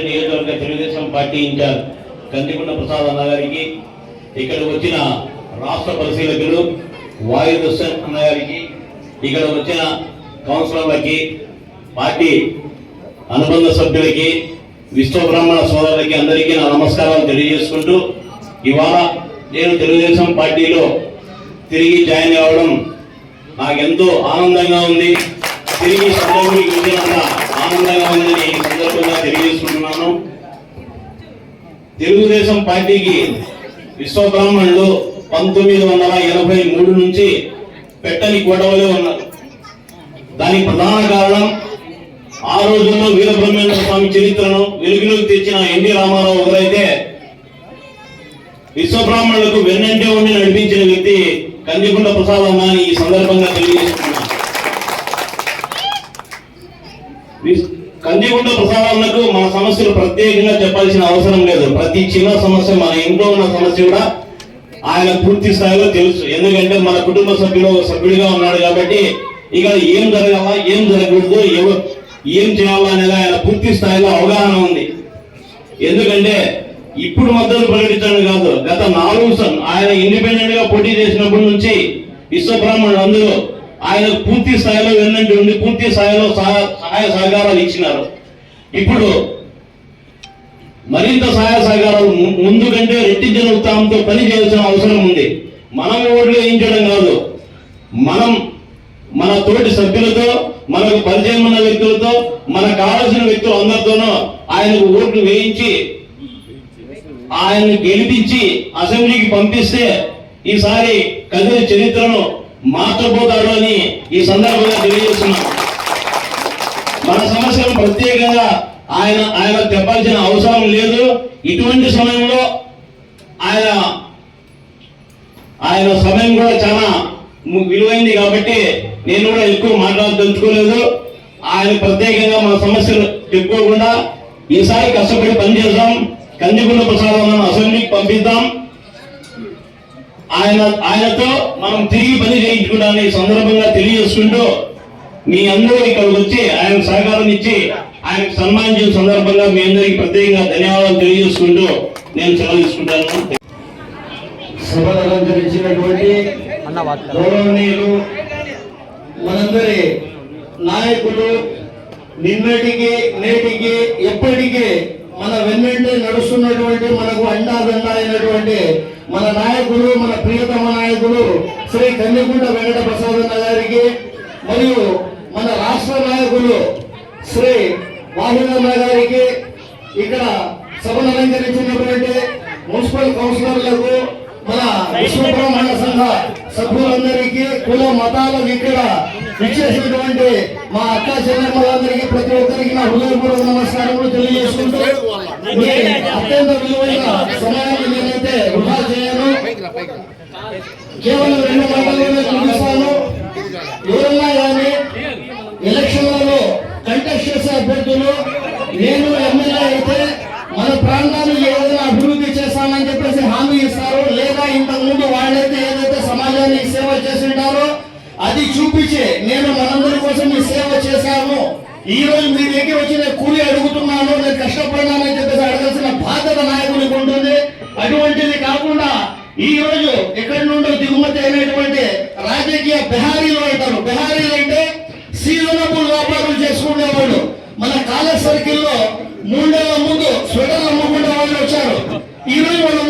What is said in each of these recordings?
కదిరి నియోజకవర్గ Telugu Desam party in-charge Kandikonda Prasad అన్న గారికి ఇక్కడ వచ్చిన రాష్ట్ర పరిశీలకులు వాయు అన్న గారికి ఇక్కడ వచ్చిన కౌన్సిలర్లకి పార్టీ అనుబంధ సభ్యులకి విశ్వబ్రాహ్మణ సోదరులకి అందరికీ నా నమస్కారాలు తెలియజేసుకుంటూ ఇవాళ నేను తెలుగుదేశం పార్టీలో తిరిగి జాయిన్ అవ్వడం నాకెంతో ఆనందంగా ఉంది. తిరిగి సందర్భం ఆనందంగా ఉందని ఈ సందర్భంగా తెలియజేసుకుంటూ తెలుగుదేశం పార్టీకి విశ్వబ్రాహ్మణులు పంతొమ్మిది వందల ఎనభై మూడు నుంచి పెట్టని గొడవలే ఉన్నారు. దానికి ప్రధాన కారణం ఆ రోజుల్లో వీరబ్రహ్మేంద్ర స్వామి చరిత్రను వెలుగులోకి తెచ్చిన ఎన్టీ రామారావు ఒకరైతే విశ్వబ్రాహ్మణులకు వెన్నంటే ఉండి నడిపించిన వ్యక్తి కందికొండ ప్రసాద్ అన్న ఈ సందర్భంగా తెలియజేస్తున్నారు కందిగుంట కందికొండ మా మన సమస్యలు ప్రత్యేకంగా చెప్పాల్సిన అవసరం లేదు. ప్రతి చిన్న సమస్య మన ఇంట్లో ఉన్న సమస్య కూడా ఆయన పూర్తి స్థాయిలో తెలుసు. ఎందుకంటే మన కుటుంబ సభ్యులు సభ్యుడిగా ఉన్నాడు కాబట్టి ఇక ఏం జరగాలా ఏం జరగకూడదు ఎవరు ఏం చేయాలా అనేది ఆయన పూర్తి స్థాయిలో అవగాహన ఉంది. ఎందుకంటే ఇప్పుడు మద్దతు ప్రకటించడం కాదు. గత నాలుగు సం- ఆయన ఇండిపెండెంట్గా పోటీ చేసినప్పటి నుంచి విశ్వబ్రాహ్మణులు అందరూ ఆయన పూర్తి స్థాయిలో వెన్నంటి ఉండి పూర్తి స్థాయిలో సహాయ సహకారాలు ఇచ్చినారు. ఇప్పుడు మరింత సహాయ సహకారాలు ముందు కంటే రెట్టించిన ఉత్సాహంతో పని చేయాల్సిన అవసరం ఉంది. మనం ఓట్లు వేయించడం కాదు. మనం మన తోటి సభ్యులతో మనకు పరిచయం ఉన్న వ్యక్తులతో మనకు కావాల్సిన వ్యక్తులు అందరితోనూ ఆయనకు ఓట్లు వేయించి ఆయన్ని గెలిపించి అసెంబ్లీకి పంపిస్తే ఈసారి కదిరి చరిత్రను మార్చబోతారు అని ఈ సందర్భంగా తెలియజేస్తున్నాం. మన సమస్యలు ప్రత్యేకంగా ఆయన ఆయన చెప్పాల్సిన అవసరం లేదు. ఇటువంటి సమయంలో ఆయన ఆయన సమయం కూడా చాలా విలువైంది కాబట్టి నేను కూడా ఎక్కువ మాట్లాడదలుచుకోలేదు. ఆయన ప్రత్యేకంగా మన సమస్యలు చెప్పుకోకుండా ఈసారి కష్టపడి పనిచేద్దాం. కందిగుండ ప్రసాదం అసెంబ్లీకి పంపిద్దాం. ఆయన ఆయనతో మనం తిరిగి పని చేయించుకోవడానికి సందర్భంగా తెలియజేసుకుంటూ మీ అందరూ ఇక్కడికి వచ్చి ఆయన సహకారం ఇచ్చి ఆయన సన్మానించిన సందర్భంగా మీ అందరికి ప్రత్యేకంగా ధన్యవాదాలు తెలియజేసుకుంటూ నేను సెలవు తీసుకుంటాను. సభను అలంకరించినటువంటి గౌరవనీయులు మనందరి నాయకులు నిన్నటికి నేటికి ఎప్పటికీ మన వెన్నంటే నడుస్తున్నటువంటి మనకు అండాదండ అయినటువంటి మన నాయకులు మన ప్రియతమ నాయకులు శ్రీ కన్యకుంట వెంకట ప్రసాదన్న గారికి మరియు మన రాష్ట్ర నాయకులు శ్రీ వాహినన్న గారికి ఇక్కడ సభను అలంకరించినటువంటి మున్సిపల్ కౌన్సిలర్లకు మన విశ్వబ్రహ్మణ సంఘ సభ్యులందరికీ కుల మతాలకు ఇక్కడ ఇచ్చేసినటువంటి మా అక్క చెల్లెమ్మలందరికీ ప్రతి ఒక్కరికి నా హృదయపూర్వక నమస్కారములు తెలియజేసుకుంటూ అత్యంత విలువైన సమయాన్ని నేనైతే వృధా చేయను. కేవలం రెండు మాటల్లోనే చూపిస్తాను. ఎవరన్నా కానీ ఎలక్షన్లలో కంటెస్ట్ చేసే అభ్యర్థులు నేను ఎమ్మెల్యే అయితే మన ప్రాంతాన్ని ఏదైనా అభివృద్ధి చేస్తామని చెప్పేసి హామీ ఇస్తారు. లేదా ఇంతకు ముందు వాళ్ళైతే ఏదైతే సమాజానికి సేవ చేసింటారో అది చూపించి నేను మనందరి కోసం మీ సేవ చేశాను. ఈ రోజు మీ దగ్గర వచ్చి నేను కూలి అడుగుతున్నాను. నేను కష్టపడినానని చెప్పేసి అడగాల్సిన బాధ్యత నాయకునికి ఉంటుంది అటువంటిది కాకుండా ఈ రోజు ఎక్కడి నుండో దిగుమతి అయినటువంటి రాజకీయ బిహారీలు అంటారు. బిహారీలు అంటే సీజనబుల్ వ్యాపారం చేసుకునేవాళ్ళు. మన కాలేజ్ సర్కిల్లో మూడేళ్ళ ముందు స్వెటర్లు అమ్ముకునే వాళ్ళు వచ్చారు. ఈ రోజు వాళ్ళు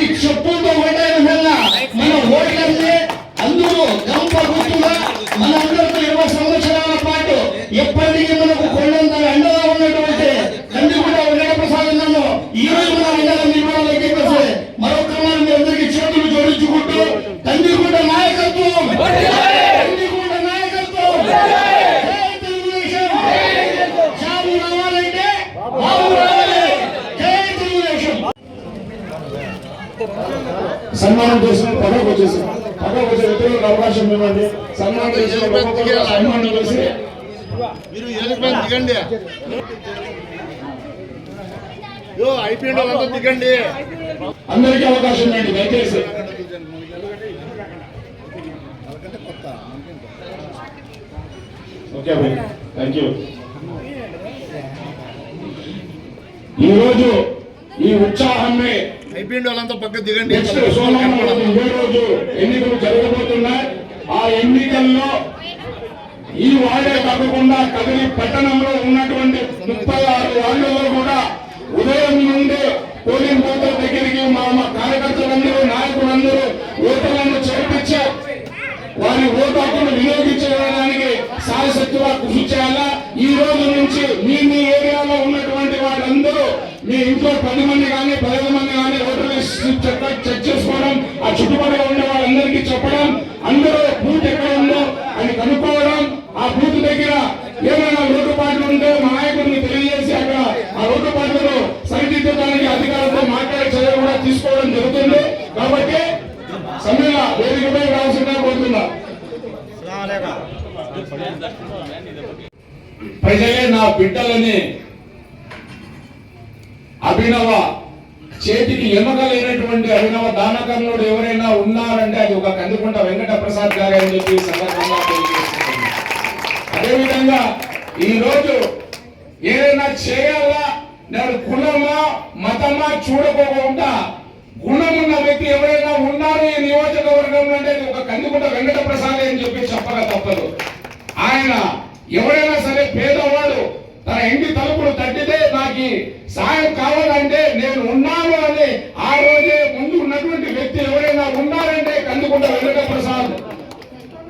వారిని చెప్పులతో కొట్టే విధంగా మన ఓట్లన్నీ అందరూ గంప గుర్తుగా మన అందరితో ఇరవై సంవత్సరాల పాటు ఎప్పటికీ మనకు కొండంత అండగా ఉన్నటువంటి కందిగూడ వెంకటప్రసాద్ నన్ను ఈ రోజు మన అండగా నిర్మాణాలు చెప్పేసి మరొక మారు మీ అందరికీ చేతులు జోడించుకుంటూ కందిగూడ నాయకత్వం కందిగూడ నాయకత్వం జై తెలుగుదేశం జాబు రావాలంటే బాబు రావాలి జై తెలుగుదేశం సన్మానం వచ్చే వ్యక్తులకు అవకాశం ఇవ్వండి. సన్మానం చేసి. మీరు దిగండి. అయిపోయింది దిగండి. అందరికీ అవకాశం ఇవ్వండి దయచేసి. ఓకే థ్యాంక్ యూ ఈరోజు ఈ ఉత్సాహాన్ని అయిపోయింది వాళ్ళంతా పక్క దిగండి. ఎన్నికలు జరగబోతున్నాయి. ఆ ఎన్నికల్లో ఈ వార్డే కాకుండా కదిలి పట్టణంలో ఉన్నటువంటి ముప్పై ఆరు వార్డులలో కూడా ఉదయం నుండి పోలింగ్ బూత్ల దగ్గరికి మా మా కార్యకర్తలందరూ నాయకులందరూ ఓటర్లను చేర్పించి వారి ఓటు హక్కును వినియోగించడానికి సాయశక్తిగా కృషి చేయాలా? ఈ రోజు నుంచి మీ మీ ఏరియాలో ఉన్నటువంటి వాళ్ళందరూ మీ ఇంట్లో పది మంది కానీ పదిహేను మంది కానీ ఓటర్ చెక్ చేసుకోవడం ఆ చుట్టుపక్కల ఉండే వాళ్ళందరికీ చెప్పడం అందరూ బూత్ ఎక్కడ ఉందో అని కనుక్కోవడం. ఆ బూత్ దగ్గర ఏమైనా లోటుపాట్లు ఉంటే మా నాయకుడిని తెలియజేసి అక్కడ ఆ లోటుపాట్లను సరిదిద్దడానికి అధికారులతో మాట్లాడే చర్యలు కూడా తీసుకోవడం జరుగుతుంది. కాబట్టి సమయంలో వేదికపై రావాల్సిందిగా కోరుతున్నా. ప్రజలే నా బిడ్డలని అభినవ చేతికి ఎమగలేనటువంటి అభినవ దానకర్ణుడు ఎవరైనా ఉన్నారంటే అది ఒక కందుకుంట వెంకట ప్రసాద్ గారు అని చెప్పి సందర్భంగా తెలియజేస్తున్నాను. అదేవిధంగా ఈ రోజు ఏదైనా చేయాలా నేను కులమా మతమా చూడకోకుండా గుణమున్న వ్యక్తి ఎవరైనా ఉన్నారు ఈ నియోజకవర్గంలో అంటే ఒక కందుకుంట వెంకట ప్రసాద్ అని చెప్పి చెప్పక తప్పదు. ఆయన ఎవరైనా సరే పేదవాడు తన ఇంటి తలుపులు తట్టితే నాకు సాయం కావాలంటే నేను ఉన్నాను అని ఆ రోజే ముందు ఉన్నటువంటి వ్యక్తి ఎవరైనా ఉన్నారంటే కందుకుంట వెంకట ప్రసాద్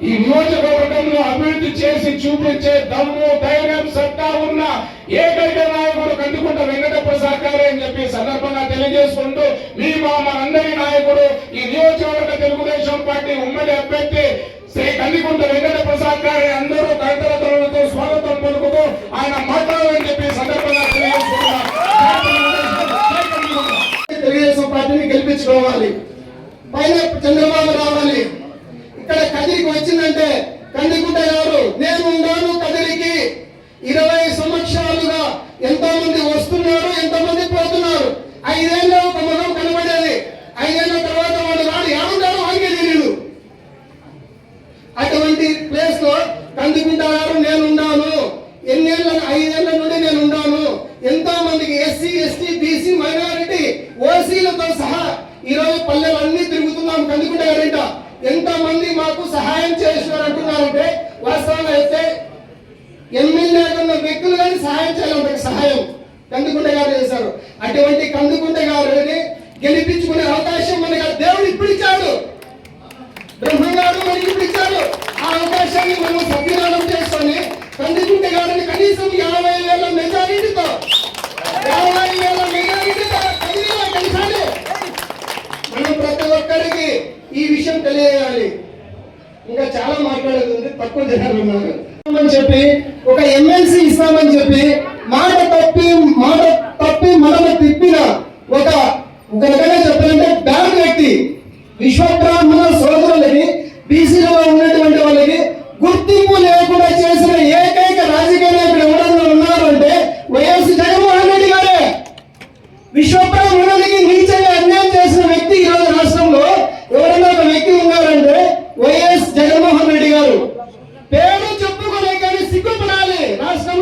ఈ నియోజకవర్గంలో అభివృద్ధి చేసి చూపించే దమ్ము ధైర్యం సత్తా ఉన్న ఏకైక నాయకుడు కందుకుంట వెంకట ప్రసాద్ గారే అని చెప్పి సందర్భంగా తెలియజేసుకుంటూ మీ మా మనందరి నాయకుడు ఈ నియోజకవర్గ తెలుగుదేశం పార్టీ ఉమ్మడి అభ్యర్థి శ్రీ కందికుంట వెంకట ప్రసాద్ గారి అందరూ కరతలతో స్వాగతం పలుకుతూ ఆయన మాట్లాడాలని చెప్పి సందర్భంగా తెలుగుదేశం పార్టీని గెలిపించుకోవాలి. పైన చంద్రబాబు రావాలి. ఇక్కడ కదిరికి వచ్చిందంటే కందికుంట గారు నేను ఉన్నాను కదిరికి. ఇరవై సంవత్సరాలుగా ఎంత మంది వస్తున్నారు ఎంతమంది పోతున్నారు ఐదేళ్ళ ఒక ముఖం కనబడేది ఐదేళ్ళ తర్వాత వాడు రాడు ఏమంటారు వాడికే తెలియదు అటువంటి ప్లేస్లో కందుకుంట గారు నేను ఉన్నాను ఎన్నేళ్ళ ఐదేళ్ళ నుండి నేను ఉన్నాను ఎంతో మందికి ఎస్సీ ఎస్టీ బీసీ మైనారిటీ ఓసీలతో సహా ఈ రోజు పల్లెలు అన్ని తిరుగుతున్నాం కందుకుంట గారింట ఎంత మంది మాకు సహాయం చేసినారు అంటున్నారంటే వాస్తవంగా అయితే ఎమ్మెల్యే ఉన్న వ్యక్తులు కానీ సహాయం చేయాలి సహాయం కందుకుంట గారు చేశారు అటువంటి కందుకుంట గారిని గెలిపించుకునే అవకాశం మనకి ఆ దేవుడు ఇప్పుడు ఇచ్చాడు బ్రహ్మంగారు ఇచ్చారు ఆ అవకాశాన్ని మనం సద్వినియోగం చేసుకొని కందికుంట గారిని కనీసం యాభై వేల మెజారిటీతో యాభై వేల మెజారిటీతో కదిలిలో కలిసాలి మనం ప్రతి ఒక్కరికి ఈ విషయం తెలియజేయాలి. ఇంకా చాలా మాట్లాడేది తక్కువ జనాలు ఉన్నారు. అని చెప్పి ఒక ఎమ్మెల్సీ ఇస్తామని చెప్పి మాట తప్పి మాట తప్పి మనము తిప్పిన ఒక ఒక రకంగా చెప్పాలంటే బ్యాడ్ వ్యక్తి విశ్వక్రామ్ సోదరులని బీసీలో ఉన్నటువంటి వాళ్ళకి గుర్తింపు లేకుండా చేసిన ఏకైక రాజకీయ నాయకుడు ఎవరన్నా ఉన్నారు అంటే వైఎస్ జగన్మోహన్ రెడ్డి గారే విశ్వబ్రాహ్మణులకి నీచంగా అన్యాయం చేసిన వ్యక్తి ఈ రోజు రాష్ట్రంలో ఎవరైనా ఒక వ్యక్తి ఉన్నారంటే వైఎస్ జగన్మోహన్ రెడ్డి గారు పేరు చెప్పుకునే కానీ సిగ్గుపడాలి రాష్ట్ర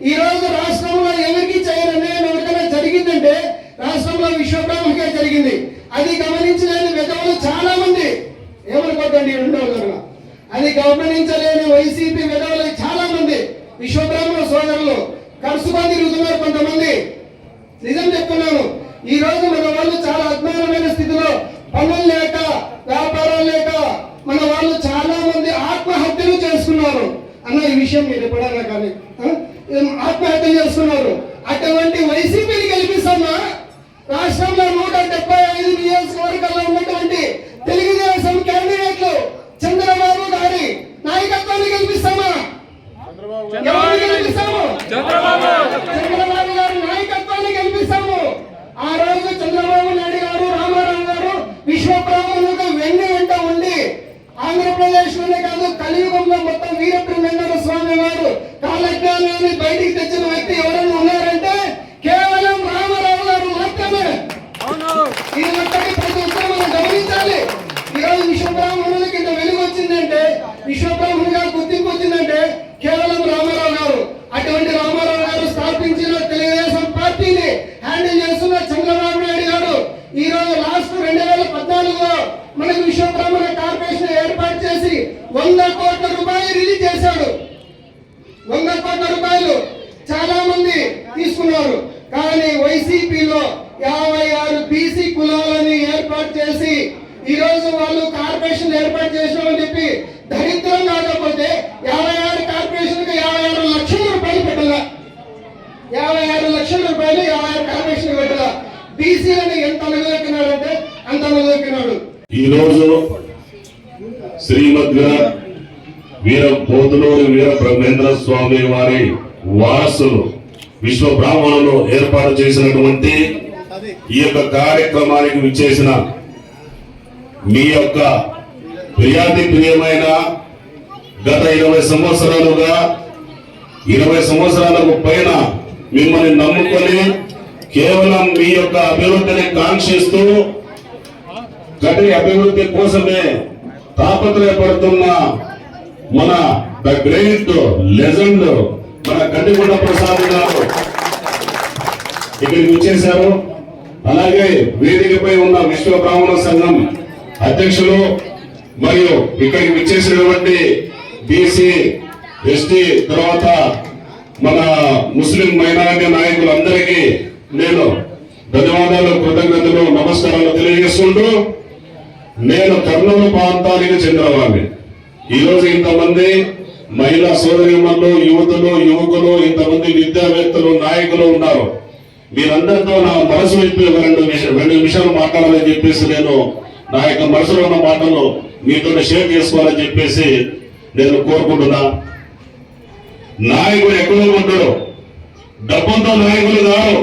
ఈ రోజు రాష్ట్రంలో ఎవరికి చేయని అన్యాయం ఎవరికైనా జరిగిందంటే రాష్ట్రంలో విశ్వబ్రహ్మకే జరిగింది అది గమనించలేని విధవులు చాలా మంది ఏమనుకోద్దండి రెండో విధంగా అది గమనించలేని వైసీపీ విధవులు చాలా మంది విశ్వబ్రాహ్మణ సోదరులు కరుసుకొని తిరుగుతున్నారు కొంతమంది. నిజం చెప్తున్నాను. ఈ రోజు మన వాళ్ళు చాలా అజ్ఞానమైన స్థితిలో పనులు లేక వ్యాపారాలు లేక మన వాళ్ళు చాలా మంది ఆత్మహత్యలు చేసుకున్నారు. అన్న ఈ విషయం మీరు ఎప్పుడన్నా కానీ ఆ? ఏం ఆత్మహత్య చేసుకున్నారు? అటువంటి వైసీపీని గెలిపిస్తామా? రాష్ట్రంలో నూట డెబ్బై ఐదు నియోజకవర్గాల్లో ఉన్నటువంటి తెలుగుదేశం క్యాండిడేట్లు చంద్రబాబు గారి నాయకత్వాన్ని గెలిపిస్తాం చంద్రబాబు గారి నాయకత్వాన్ని గెలిపిస్తాము ఆ రోజు చంద్రబాబు నాయుడు గారు రామారావు గారు విశ్వబ్రహ్మణులకు వెన్ను వెంట ఉండి ఆంధ్రప్రదేశ్లోనే కాదు కలియుగంలో మొత్తం వీరబ్రహ్మేంద్ర స్వామి వారు కాలజ్ఞానాన్ని బయటికి తెచ్చిన వ్యక్తి ఎవరైనా ఉన్నారంటే కేవలం రామారావు గారు మాత్రమే ఇది ఒక్కటి ప్రతి ఒక్కరు మనం గమనించాలి ఈరోజు విశ్వబ్రాహ్మణులకి ఇంత వెలుగు వచ్చిందంటే విశ్వబ్రాహ్మణుగా గుర్తింపు వచ్చిందంటే కేవలం రామారావు గారు అటువంటి రామారావు గారు స్థాపించిన తెలుగుదేశం పార్టీని హ్యాండిల్ చేస్తున్న చంద్రబాబు నాయుడు గారు ఈ రోజు లాస్ట్ రెండు వేల పద్నాలుగులో మనకు విశ్వబ్రాహ్మణ కార్పొరేషన్ ఏర్పాటు చేసి వంద కోట్ల రూపాయలు రిలీజ్ చేశాడు. వంద కోట్ల రూపాయలు చాలా మంది తీసుకున్నారు. కానీ వైసీపీలో యాభై ఆరు బీసీ కులాలని ఏర్పాటు చేసి ఈ రోజు వాళ్ళు కార్పొరేషన్ ఏర్పాటు చేసినామని చెప్పి దరిద్రం కాకపోతే యాభై ఆరు కార్పొరేషన్కి యాభై ఆరు లక్షల రూపాయలు పెట్టాల. యాభై ఆరు లక్షల రూపాయలు యాభై ఆరు కార్పొరేషన్ పెట్టాల. బీసీలను ఎంత అనుగోకినాడంటే అంత అనుగోకినాడు ఈ రోజు శ్రీమద్ వీర పోతులూరి వీర బ్రహ్మేంద్ర స్వామి వారి వారసులు విశ్వ బ్రాహ్మణులు ఏర్పాటు చేసినటువంటి ఈ యొక్క కార్యక్రమానికి విచ్చేసిన మీ యొక్క ప్రియాతి ప్రియమైన గత ఇరవై సంవత్సరాలుగా ఇరవై సంవత్సరాలకు పైన మిమ్మల్ని నమ్ముకొని కేవలం మీ యొక్క అభివృద్ధిని కాంక్షిస్తూ కటి అభివృద్ధి కోసమే తాపత్రయపడుతున్న మన ద గ్రేట్ లెజెండ్ మన గడ్డిగొండ ప్రసాద్ గారు. ఇక్కడికి వచ్చేసారు అలాగే వేదికపై ఉన్న విశ్వ బ్రాహ్మణ సంఘం అధ్యక్షులు మరియు ఇక్కడికి విచ్చేసినటువంటి బీసీ ఎస్టీ తర్వాత మన ముస్లిం మైనారిటీ నాయకులందరికీ నేను ధన్యవాదాలు కృతజ్ఞతలు నమస్కారాలు తెలియజేస్తుంటూ నేను కర్నూలు ప్రాంతానికి చెందినవాడిని ఈరోజు ఇంతమంది మహిళా సోదరిమణులు యువతులు యువకులు ఇంతమంది విద్యావేత్తలు నాయకులు ఉన్నారు. మీరందరితో నా మనసు విప్పి రెండు రెండు నిమిషాలు మాట్లాడాలని చెప్పేసి నేను నా యొక్క మనసులో ఉన్న మాటలు మీతో షేర్ చేసుకోవాలని చెప్పేసి నేను కోరుకుంటున్నా. నాయకుడు ఎక్కడో ఉంటాడు డబ్బుతో నాయకులు కాదు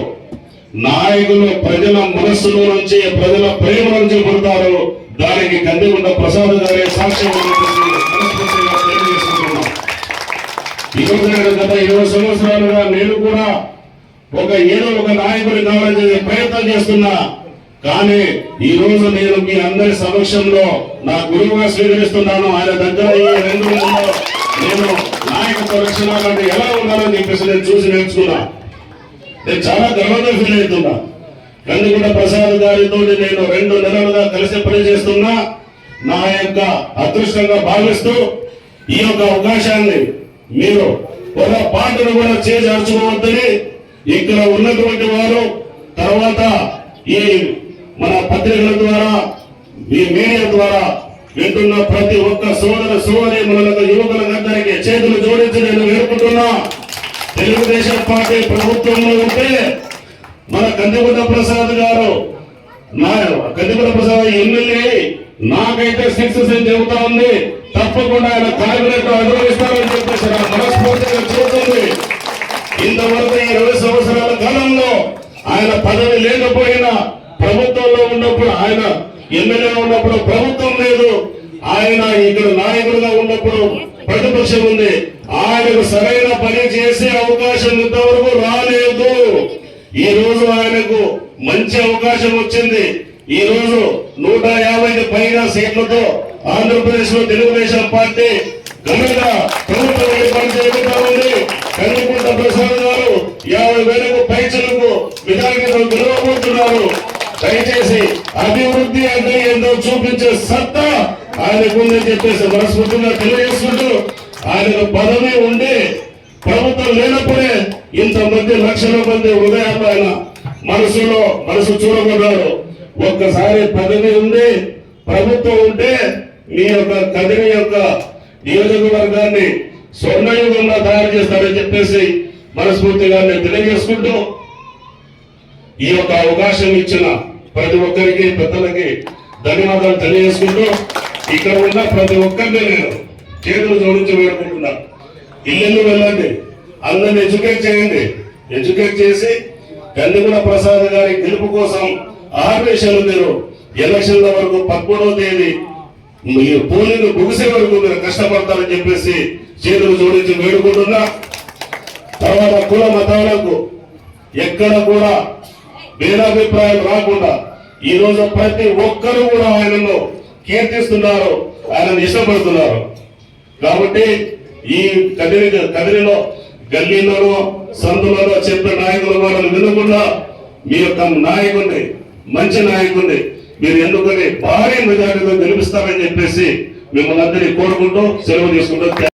నాయకులు ప్రజల మనస్సులో నుంచి ప్రజల ప్రేమ నుంచి పుడతారు. దానికి కందికొండ ప్రసాద్ గారే సాక్ష్యం తెలియజేసుకుంటున్నాం. ఈ రోజు నేను గత ఇరవై సంవత్సరాలుగా నేను కూడా ఒక ఏదో ఒక నాయకుడి కావాలని ప్రయత్నం చేస్తున్నా. కానీ ఈ రోజు నేను మీ అందరి సమక్షంలో నా గురువుగా స్వీకరిస్తున్నాను. ఆయన దగ్గర రెండు నేను నాయకత్వ రక్షణ ఎలా ఉండాలని చెప్పేసి నేను చూసి నేర్చుకున్నా. నేను చాలా గర్వంగా ఫీల్ అవుతున్నా. కందికొండ ప్రసాద్ గారితో నేను రెండు నెలలుగా కలిసి పనిచేస్తున్నా. నా యొక్క అదృష్టంగా భావిస్తూ ఈ యొక్క అవకాశాన్ని మీరు ఒక పాటను కూడా చేజార్చుకోవద్దని ఇక్కడ ఉన్నటువంటి వారు తర్వాత ఈ మన పత్రికల ద్వారా ఈ మీడియా ద్వారా వింటున్న ప్రతి ఒక్క సోదర సోదరి మనలకు యువకులందరికీ చేతులు జోడించి నేను వేడుకుంటున్నా. తెలుగుదేశం పార్టీ ప్రభుత్వంలో ఉంటే మన కందికొండ ప్రసాద్ గారు. నా కందికొండ ప్రసాద్ ఎమ్మెల్యే నాకైతే సక్సెస్ అని చెబుతా ఉంది. తప్పకుండా ఆయన కార్యక్రమం అనుభవిస్తారని చెప్పేసి నా మనస్ఫూర్తిగా చూస్తుంది ఇంతవరకు ఇరవై సంవత్సరాల కాలంలో ఆయన పదవి లేకపోయినా ప్రభుత్వంలో ఉన్నప్పుడు ఆయన ఎమ్మెల్యే ఉన్నప్పుడు ప్రభుత్వం లేదు. ఆయన ఇక్కడ నాయకుడిగా ఉన్నప్పుడు ప్రతిపక్షం ఉంది. ఆయనకు సరైన పని చేసే అవకాశం ఇంతవరకు రా ఈ రోజు ఆయనకు మంచి అవకాశం వచ్చింది. ఈ రోజు నూట యాభైకి పైగా సీట్లతో ఆంధ్రప్రదేశ్లో తెలుగుదేశం పార్టీ ఘనంగా ప్రభుత్వం ఏర్పాటు ఉంది. కనుకుంట ప్రసాద్ గారు యాభై వేలకు పైచలకు విధానంగా గెలవబోతున్నారు. దయచేసి అభివృద్ధి అంటే ఏంటో చూపించే సత్తా ఆయనకు ఉందని చెప్పేసి మనస్ఫూర్తిగా తెలియజేసుకుంటూ ఆయనకు పదవి ఉండి ప్రభుత్వం లేనప్పుడే ఇంతమంది లక్షల మంది హృదయాలు ఆయన మనసులో మనసు చూడకున్నారు ఒక్కసారి పదవి ఉంది ప్రభుత్వం ఉంటే మీ యొక్క కదిరి యొక్క నియోజకవర్గాన్ని స్వర్ణయుగంగా తయారు చేస్తారని చెప్పేసి మనస్ఫూర్తిగా నేను తెలియజేసుకుంటూ ఈ యొక్క అవకాశం ఇచ్చిన ప్రతి ఒక్కరికి పెద్దలకి ధన్యవాదాలు తెలియజేసుకుంటూ ఇక్కడ ఉన్న ప్రతి ఒక్కరిని నేను చేతులు జోడించి వేడుకుంటున్నా ఇల్లు వెళ్ళండి. అందరిని ఎడ్యుకేట్ చేయండి. ఎడ్యుకేట్ చేసి గండిగూడ ప్రసాద్ గారి గెలుపు కోసం ఆపరేషన్ మీరు ఎలక్షన్ల వరకు పదమూడవ తేదీ మీ పోలింగ్ ముగిసే వరకు మీరు కష్టపడతారని చెప్పేసి చేతులు జోడించి వేడుకుంటున్నా. తర్వాత కుల మతాలకు ఎక్కడ కూడా భేదాభిప్రాయం రాకుండా ఈ రోజు ప్రతి ఒక్కరు కూడా ఆయనను కీర్తిస్తున్నారు. ఆయనను ఇష్టపడుతున్నారు. కాబట్టి ఈ కదిరి కదిరిలో గల్లీలలో సందులలో చెప్పే నాయకుల మాటలు వినకుండా మీ యొక్క నాయకుడిని మంచి నాయకుడిని మీరు ఎన్నుకొని భారీ మెజార్టీతో గెలిపిస్తారని చెప్పేసి మిమ్మల్ని అందరినీ కోరుకుంటూ సెలవు తీసుకుంటూ